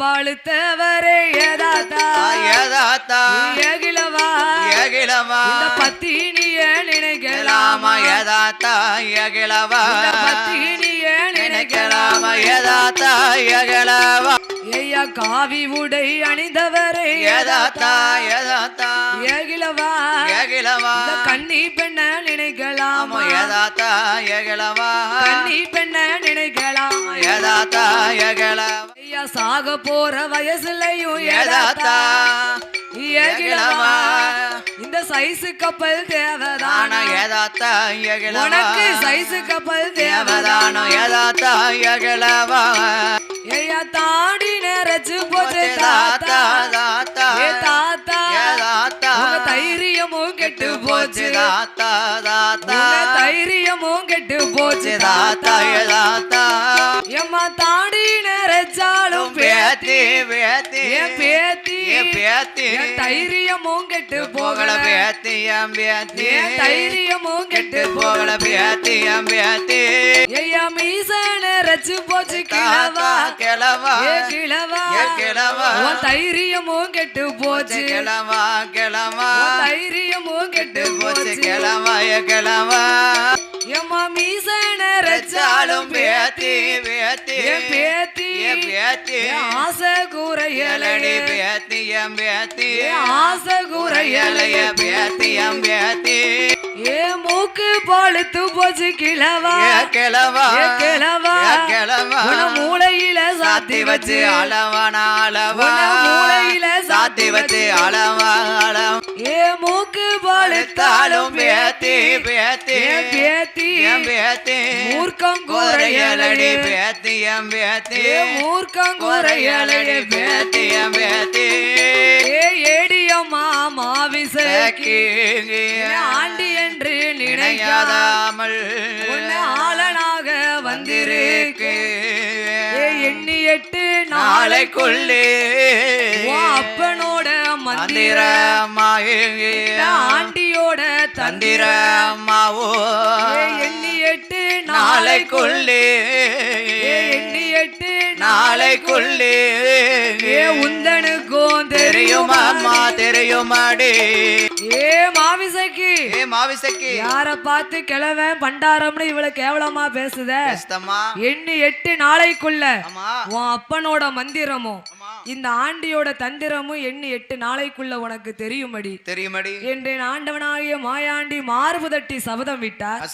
பாழுத்தவரே ஏதாத்தா ஏதாத்தா ஏகிலவா ஏகிலவா பத்தினிய நினைக்கலாம்? ஏதாத்தா ஏகிலவா பத்தினிய நினைக்கலாமா? ஏதாத்தா ஏகிலவா ஐயா காவி உடை அணிந்தவரே ஏதாத்தா ஏதாத்தா ஏகிலவா ஏகிலவா கண்ணி பெண்ண நினைக்கலாம்? ஆமா ஏதாத்தா ஏகிலவா கண்ணி பெண்ண நினைக்கலாம்? ஏதாத்தா ஐயா சாக போற வயசுலயும் ஏதாத்தா? ஏகிலவா? இந்த சைஸு கப்பல் தேவதானா? தான ஏதாத்தா உனக்கு சைஸு கப்பல் தேவதானோ? ஏதாத்தா ஐயா தாடி நிறைச்சு போச்சு தாத்தா தாத்தா. தாத்தா. தாத்தா. தைரியமும் கெட்டு போச்சு. தாத்தா தாத்தா. தைரியமும் கெட்டு போச்சு தாத்தா. ஏதாத்தா. பேத்தி. பேத்தி? பேத்தி? தைரியமும் கெட்டு போகல? பேத்தி என் பேத்தி? தைரியமும் கெட்டு போகல பேத்தி என் பேத்தி? ஐயா மீச நிறைச்சு போச்சு கிழவா. கிழவா. கிழவா. கிழவா. தைரியமும் கெட்டு போச்சு கிழவா கிழவா. உன் தைரியமும் கெட்டு கெட்டு போச்சு போச்சு. கிழவா ஏ கிழவா. எம்மா மீச நிறைச்சாலும் பேத்தி பேத்தி ஏ பேத்தி பேத்தி ஆசை எலடி கூரையலடி பேத்தி என் பேத்தி ஆசை கூரையலைய எலைய பேத்தி என் பேத்தி ஏ மூக்கு பழுத்து போச்சு கிழவா. கிழவா கிழவா. கிழவா. மூளையில சாத்தி வச்சு அளவான அளவா. மூளையில சாத்தி வச்சு அளவா அளவா. ஏ மூக்கு பழுத்தாலும் பேத்தி பேத்தி பேத்தி பேத்தி மூர்க்கம் குறையலடி கூரையலடி பேத்தி என் பேத்தி. ஏ மூர்க்கம் குறையலடி கூரையலடி பேத்தி. என் பேத்தி. ஏ ஏடியம்மா மாவிசக்கி சக்கி ஆண்டி என்று நினையாதாமல் ஆளனாக வந்திருக்கு எண்ணி எட்டு நாளைக்குள்ளே அப்பனோட மந்திர தந்திரமாயே ஆண்டியோட தந்திர தந்திரமாவோ எண்ணி எட்டு நாளைக்குள்ளே நாளைக்குள்ளே எண்ணி எட்டு நாளைக்குள்ளே. ஏ உந்தனுக்கும் தெரியும் அம்மா தெரியுமா தெரியுமாடி. ஏ மாவிசக்கி ஏ மாவிசக்கி யார பார்த்து கிழவன் பண்டாரம்னு இவ்வளவு கேவலமா பேசுத? எண்ணி எட்டு நாளைக்குள்ள உன் அப்பனோட மந்திரமும் இந்த ஆண்டியோட தந்திரமும் எண்ணி எட்டு நாளைக்குள்ள உனக்கு தெரியுமடி. தெரியுமாடி. என்று ஆண்டவனாகிய மாயாண்டி மார்பு தட்டி சபதம் விட்டார்.